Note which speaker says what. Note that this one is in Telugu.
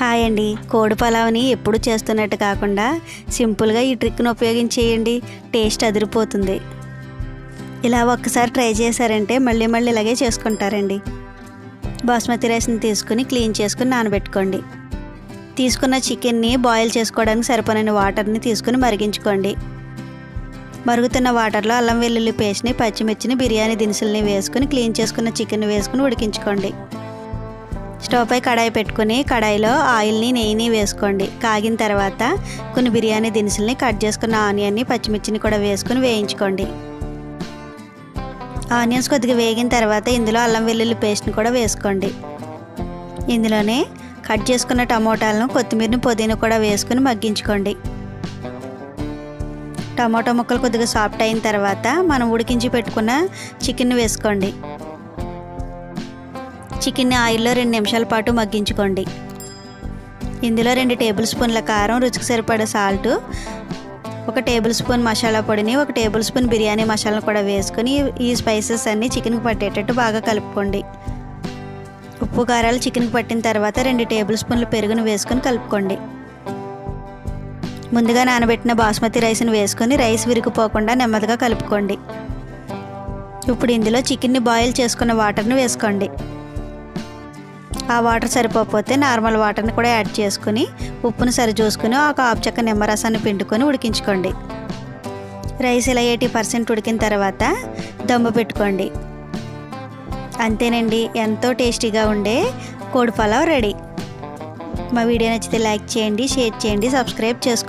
Speaker 1: హాయ్ అండి. కోడి పలావ్ని ఎప్పుడు చేస్తున్నట్టు కాకుండా సింపుల్గా ఈ ట్రిక్ను ఉపయోగించేయండి. టేస్ట్ అదిరిపోతుంది. ఇలా ఒక్కసారి ట్రై చేశారంటే మళ్ళీ మళ్ళీ ఇలాగే చేసుకుంటారండి. బాస్మతి రైస్ని తీసుకుని క్లీన్ చేసుకుని నానబెట్టుకోండి. తీసుకున్న చికెన్ని బాయిల్ చేసుకోవడానికి సరిపోయిన వాటర్ని తీసుకుని మరిగించుకోండి. మరుగుతున్న వాటర్లో అల్లం వెల్లుల్లి పేస్ట్ని పచ్చిమిర్చిని బిర్యానీ దినుసుల్ని వేసుకుని క్లీన్ చేసుకున్న చికెన్ వేసుకుని ఉడికించుకోండి. స్టవ్ పై కడాయి పెట్టుకుని కడాయిలో ఆయిల్ని నెయ్యిని వేసుకోండి. కాగిన తర్వాత కొన్ని బిర్యానీ దినుసుల్ని కట్ చేసుకున్న ఆనియన్ని పచ్చిమిర్చిని కూడా వేసుకుని వేయించుకోండి. ఆనియన్స్ కొద్దిగా వేగిన తర్వాత ఇందులో అల్లం వెల్లుల్లి పేస్ట్ని కూడా వేసుకోండి. ఇందులోనే కట్ చేసుకున్న టమోటాలను కొత్తిమీరని పుదీనా కూడా వేసుకుని మగ్గించుకోండి. టమాటో ముక్కలు కొద్దిగా సాఫ్ట్ అయిన తర్వాత మనం ఉడికించి పెట్టుకున్న చికెన్ వేసుకోండి. చికెన్ని ఆయిల్లో రెండు నిమిషాల పాటు మగ్గించుకోండి. ఇందులో రెండు టేబుల్ స్పూన్ల కారం రుచికి సరిపడే సాల్ట్ ఒక టేబుల్ స్పూన్ మసాలా పొడిని ఒక టేబుల్ స్పూన్ బిర్యానీ మసాలా కూడా వేసుకొని ఈ స్పైసెస్ అన్నీ చికెన్కి పట్టేటట్టు బాగా కలుపుకోండి. ఉప్పు కారాలు చికెన్కి పట్టిన తర్వాత రెండు టేబుల్ స్పూన్లు పెరుగును వేసుకొని కలుపుకోండి. ముందుగా నానబెట్టిన బాస్మతి రైస్ని వేసుకొని రైస్ విరిగిపోకుండా నెమ్మదిగా కలుపుకోండి. ఇప్పుడు ఇందులో చికెన్ని బాయిల్ చేసుకున్న వాటర్ని వేసుకోండి. ఆ వాటర్ సరిపోకపోతే నార్మల్ వాటర్ని కూడా యాడ్ చేసుకుని ఉప్పును సరి చూసుకుని ఒక ఆపు చెక్క నిమ్మరసాన్ని పిండుకొని ఉడికించుకోండి. రైస్ ఇలా ఎయిటీ పర్సెంట్ ఉడికిన తర్వాత దమ్ము పెట్టుకోండి. అంతేనండి ఎంతో టేస్టీగా ఉండే కోడి పలావ్ రెడీ. మా వీడియో నచ్చితే లైక్ చేయండి షేర్ చేయండి సబ్స్క్రైబ్ చేసుకోండి.